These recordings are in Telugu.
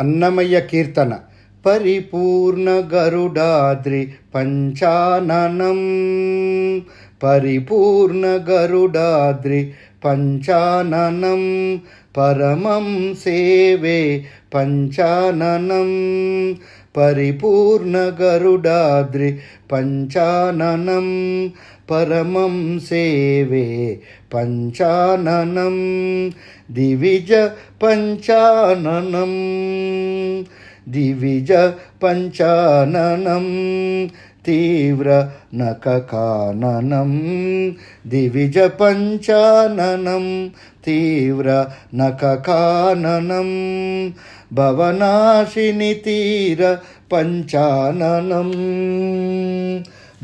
అన్నమయ్య కీర్తన. పరిపూర్ణ గరుడాద్రి పంచాననం. పరిపూర్ణ గరుడాద్రి పంచాననం పరమం సేవే పంచాననం. పరిపూర్ణ గరుడాద్రి పంచాననం పరమం సేవే పంచాననం. దివిజ పంచాననం. దివిజ పంచాననం. తీవ్ర నకకాననం దివిజ పంచాననం తీవ్ర నకకాననం భవనాశిని తీర పంచాననం.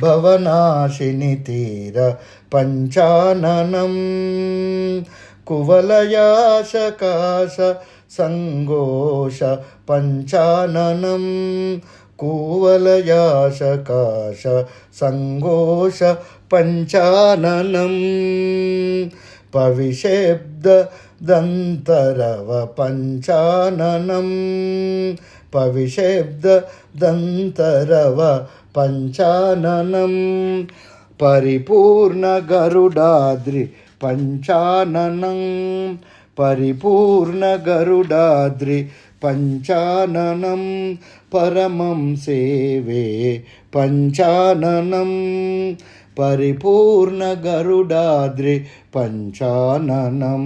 భవనాశిని తీర పంచాననం. కువలయాశకాశ సంఘోష పంచాననం. కూవలయాశకాశ సంఘోష పంచాననం పవిశబ్ద దంతరవ పంచాననం పవిశబ్ద దంతరవ పంచాననం పరిపూర్ణ గరుడాద్రి పంచాననం పరిపూర్ణ గరుడాద్రి పంచాననం పరమం సేవే పంచాననం పరిపూర్ణ గరుడాద్రి పంచాననం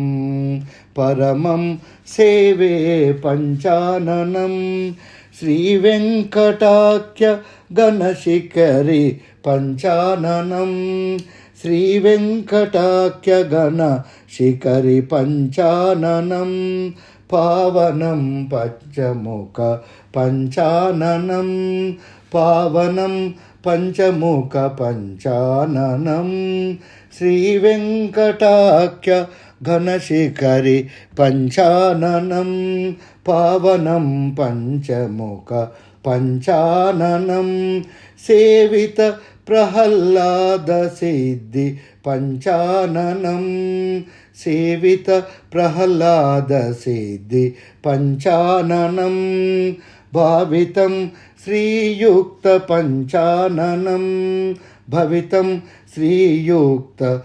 పరమం సేవే పంచాననం శ్రీ వెంకటాఖ్య గణశిఖరి పంచాననం పావనం పంచముఖ పంచాననం. పావనం పంచముఖ పంచాననం. శ్రీ వెంకటాఖ్య ఘనశిఖరి పంచాననం. పావనం పంచముఖ పంచాననం. సేవిత ప్రహ్లాద సిద్ధి పంచాననం. సేవిత ప్రహ్లాద సిద్ధి పంచాననం. భావితం శ్రీయుక్త పంచాననం. భవితం శ్రీయుక్త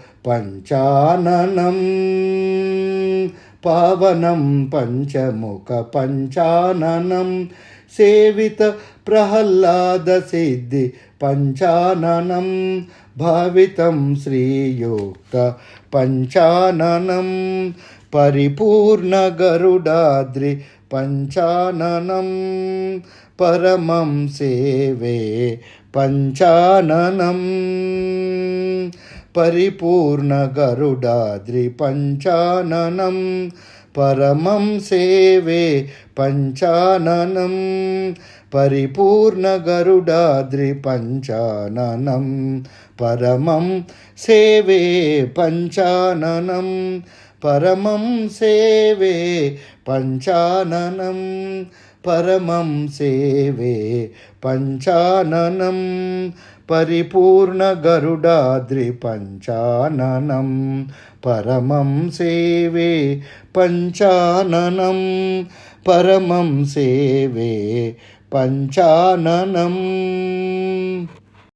పంచాననం పావనం పంచముఖ పంచాననం సేవిత ప్రహ్లాద సిద్ధి పంచాననం భావితం శ్రీయుక్త పంచాననం పరిపూర్ణ గరుడాద్రి పంచాననం పరమం సేవే పంచాననం పరిపూర్ణ గరుడాద్రి పంచాననం పరమం సేవే పంచాననం పరమం సేవే పంచాననం పరమం సేవే పంచాననం పరమం సేవే పంచాననం పరిపూర్ణ గరుడాద్రి పంచాననం. పరమం